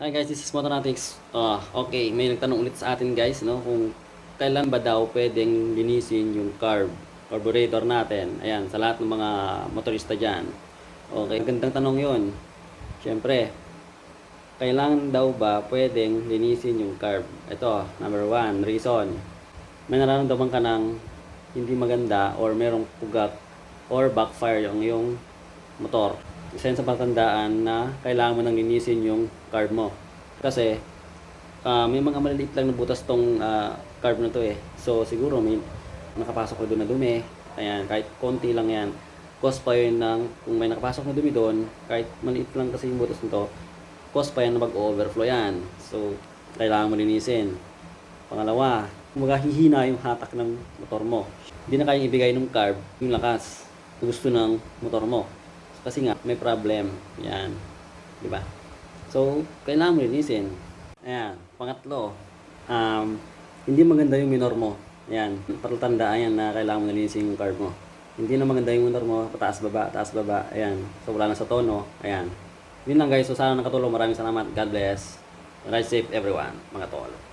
Hi guys, this is Motonatics. Ah, okay, may nagtanong ulit sa atin guys, no, kung kailan ba daw pwedeng linisin yung carb, carburetor natin. Ayan, sa lahat ng mga motorista dyan. Okay, magandang tanong yon. Siyempre, kailangan daw ba pwedeng linisin yung carb? Ito, number one, reason. May nararamdaman ka ng hindi maganda or merong pugat or backfire yung yung motor. Isa sa patandaan na kailangan mo nang linisin yung carb mo. Kasi ah, may mga maliliit lang na butas tong ah, carb na to eh. So siguro may nakapasok na doon na dumi. Ayan, kahit konti lang yan. Cause pa yun ng, kung may nakapasok na dumi doon, kahit maliit lang kasi yung butas nito, cause pa yan na mag-overflow yan. So, kailangan mo linisin. Pangalawa, kumbaga hihina yung hatak ng motor mo. Hindi na kayang ibigay ng carb yung lakas gusto ng motor mo. Kasi nga, may problem. Yan. Di ba? So, kailangan mo linisin. Ayan. Pangatlo, um, hindi maganda yung minor mo. Ayan. Palatandaan yan na kailangan mo linisin yung carb mo. Hindi na maganda yung minor mo. Pataas baba, taas baba. Ayan. So, wala na sa tono. Ayan. Yun lang guys. So, sana nakatulong. Maraming salamat. God bless. Ride safe everyone, mga tol.